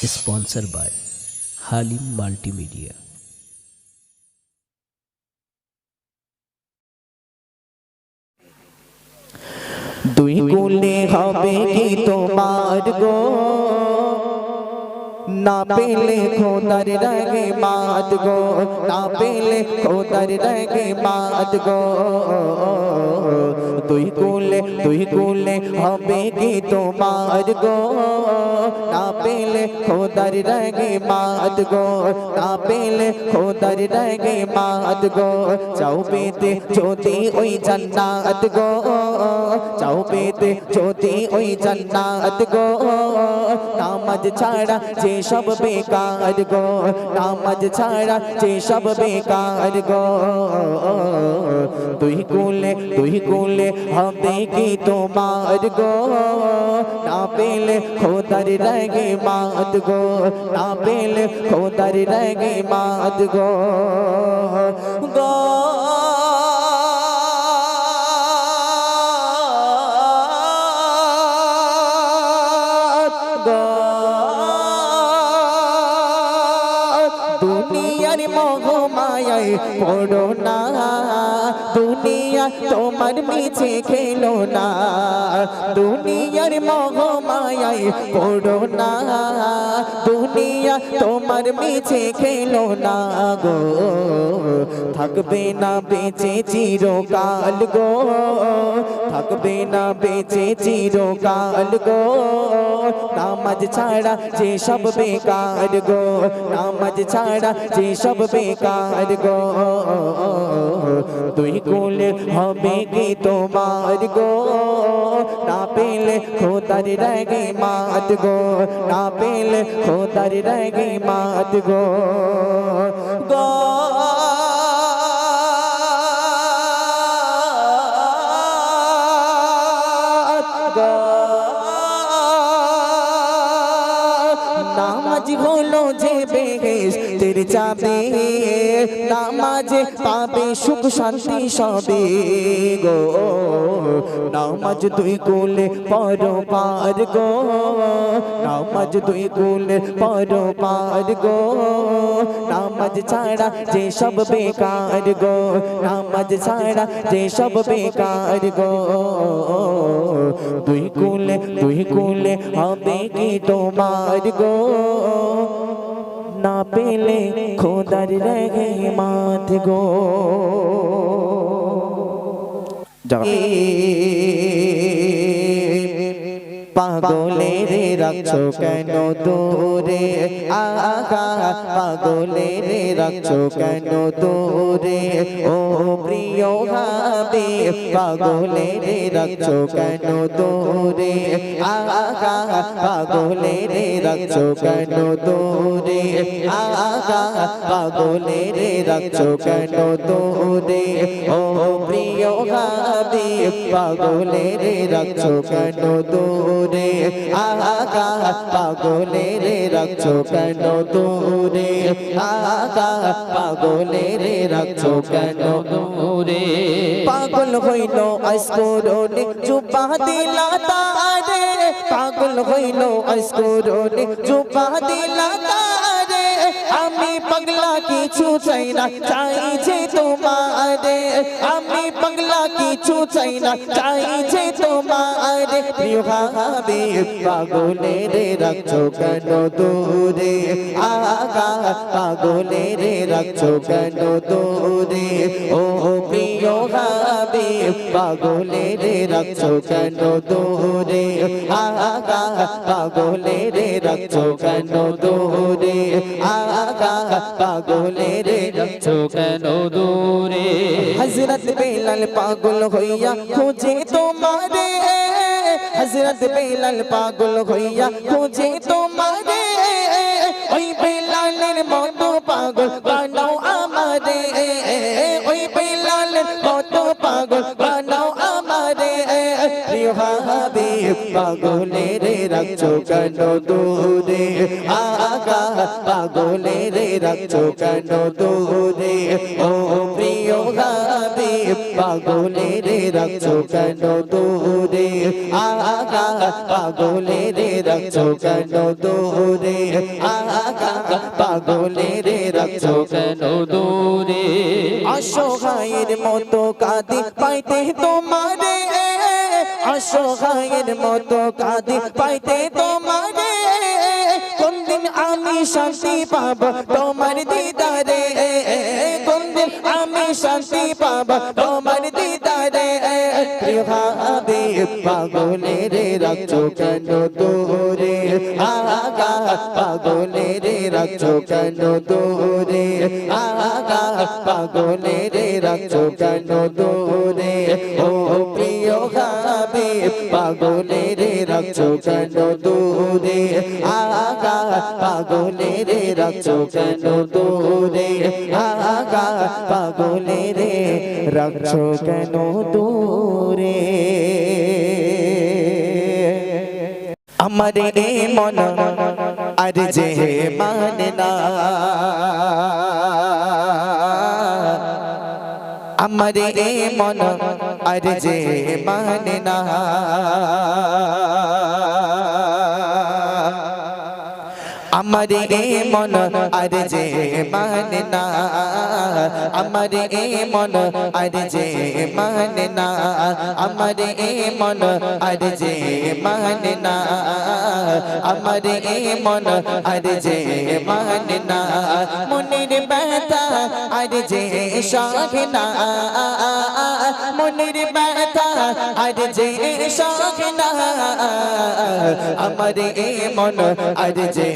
sponsored by Halim Multimedia. দুই কুলে হবে কি তোমার গো না পেলে খোদার রগে মাত গো না পেলে খোদার রগে মাত গো দুই কুলে দুই কুলে হবে কি তোমার গো না পেলে খোদার রগে মাত গো না পেলে খোদার রগে মাত গো চাও পেতে যদি ওই জান্নাত গো চাও পেতে যদি ওই জান্নাত গো নামাজ ছাড়া যে সব বেকার গো নামাজ ছাড়া যে সব বেকার গো তুই কুলে তুই কুলে হবে কি তোমার গো না পেলে খোদার রগে মাত গো না পেলে খোদার রগে মাত গো গো পড়ো না। দুনিয়া তোমার মিছে খেলো না। দুনিয়ার মোহ মায়ায় পড়ো না। দুনিয়া তোমার মিছে খেলো না গো। থাকবে না বেঁচে চিরকাল গো। থাকবে না বেঁচে চিরকাল গো। নামাজ ছাড়া যে সব বেকার গো। নামাজ ছাড়া যে সব বেকার গো। তুই কোলে হবে কি তোমার গো? না পেলে খোদার রগে মাত গো। না পেলে খোদার রগে মাত গো। গো তের যাবে। নামাজ পাবে, সুখ শান্তি সবে গো। নামাজ তুই কোলে পর পার গো। নামাজ তুই কোলে পর পার গো। নামাজ ছাড়া যে সব বেকার গো। নামাজ ছাড়া যে সব বেকার গো। তুই কুলে তুই কুলে হবে কি তোমার গো? না পেলে খোদার রগে মাত গো পাগলে রে রাখছো কেন দূরে? আগা পাগলে রে রাখছো কেন দূরে? পাগলে রে রাখছো কেন দূরে? আগা পাগলে রে রাখছো কেন দূরে? আগা পাগলে রে রাখছো কেন দূরে? ও প্রিয় হাবে পাগলে রে রাখছো কেন দূরে? আগা পাগলে রে রাখছো কেন দূরে? আগা পাগলে রে রাখছো কেন দূরে? পাগল হইল আইসকরণে চুপা দিলা তারে। পাগল হইল আইসকরণে চুপা দিলা তারে। আমি পাগলা কিছু চাই না চাইছে তোমারে। আমি পাগলা কিছু চাই না চাইছে তোমারে। প্রিয় ভাবে পাগলে রে রাখছো কেন দূরে? আগা পাগলে রে রাখছো কেন দূরে? ও প্রিয় ভাবে পাগলে রে রাখছো কেন দূরে? আগা পাগলে রে রাখছো কেন দূরে? আগা পাগলে রে রাখছো কেন দূরে? হজরত বেলাল পাগল হইয়া খুঁজে তোমারে। হজরত বেলাল পাগল হইয়া খুঁজে তোমারে। ওই বেলালের মতো পাগল বানাও আমারে। ওই বেলালের মতো পাগল বানাও প্রিয় হাবিব পাগলে রে রাখছো কেন দূরে? আগা পাগলে রাখছো কেন দূরে? ও প্রিয় হাবিব পাগলে রাখছো কেন দূরে? আগা পাগলে রাখছো কেন দূরে? আগা পাগলে রাখছো কেন দূরে? অসহায়ের মতো কাঁদি পাইতে তোমারে। অসহায়ের মতো কাঁদি পাইতে তোমারে কোনদিন আমি শান্তি পাব? তোমার দিদারে কোনদিন আমি শান্তি পাব? তোমার দিদারে ভাবে পাগলে রে রাখছো কেন দূরে? আগা পাগলে রে রাখছো কেন দূরে? আগা পাগলে রে রাখছো কেন দূরে? ও প্রিয় পাগলে রে রাখছো কেন দূরে। আগা পাগলে রে রাখছো কেন দূরে। আগা পাগলে রে রাখছো কেন দূরে। আমার এ মন আর যে মানে না। আমার এ মন আর যে মানে না। আমার এ মন আর যে মানে না। আমার এ মন আর যে মানে না। আমার এ মন আর যে মানে না। আমার এ মন আর যে মানে না। মনের ব্যথা আর যে শখ না। মনের ব্যথা আর যে শখ না। আমার এ মন আর যে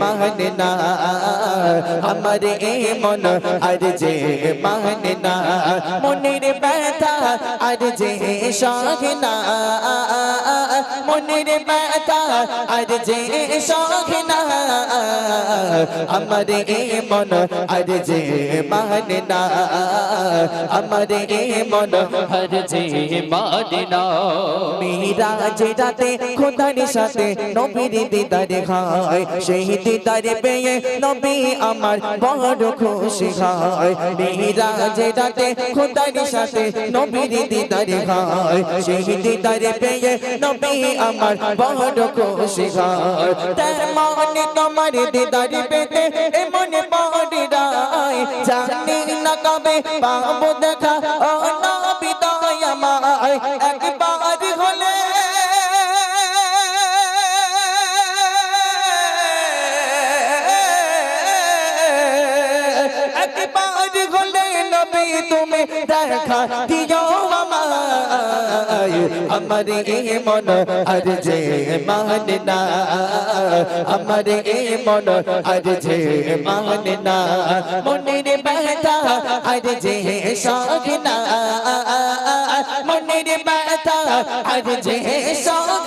মানে না আমার এ মন আর যে মানে না মনের ব্যথা আর যে শখ না মনের ব্যথা আর যে শখ না আমার এ মন আর যে মানে না আমার এ মন হর যে মাদিনা মীরা যে রাতে খোদার সাথে নবীর দিদারে খায় সেই দিদারে পেয়ে নবী আমার বড় খুশি হয়। মীরা রাতে খোদার সাথে নবীর দিদারে খায় সেই দিদারে পেয়ে নবী আমার বড় খুশি হয়। তার মনে তোমার দিদারে পেতে এমন বড় রায়। জানি না কবে পাবো দেখা ও নবী দয়া মায় একবার হলে একবার হলে নবী, তুমি দেখা দিও আমায়। আমার এ মন আর যে মানে না। আমার এ মন আর যে মানে না। মনের ব্যথা আর যে শখ না। মনের ব্যথা আর যে শখ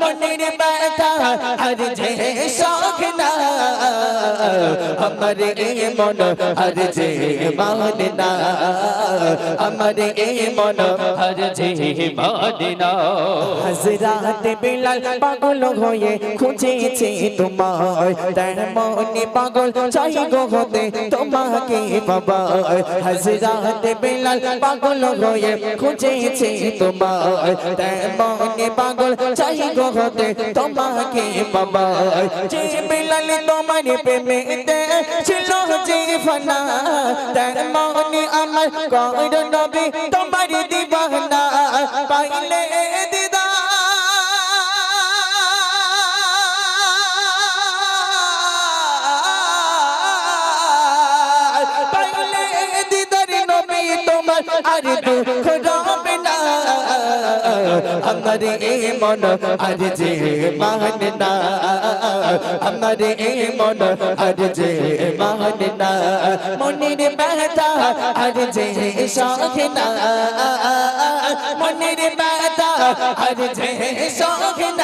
মনের ব্যথা আর যে শখ না। আর না আমার এ মন আর যে মানে না। আমার এ মন, হর যে মাদিনা হজরাত বিলাল পাগল হয়ে খুঁজেছে তোমায়। তার মনে পাগল চাই গো হতে তোমাকে বাবা হজরাত বিলাল পাগল হয়ে খুঁজেছে তোমায়। তার মনে পাগল চাই গো হতে তোমাকে বাবা। যে বিলাল তোমার প্রেমেতে ছিল যে ফনা তার মনে আমার কর নবী তোমার দিবানা। পাইলে দিদা পাইলে দিদার নবী তোমার আর দুঃখ আমার এ মন আজ যে মহান না আমার এ মন আজ যে মহান না মনের ব্যথা আজ যে শখ না মনের ব্যথা আজ যে শখ না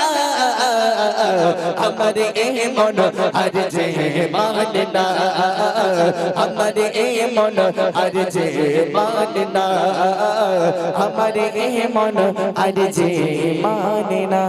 আমার এ মন আর যে মানে না, আমার এ মন আর যে মানে না, আমার এ মন আর যে মানে না।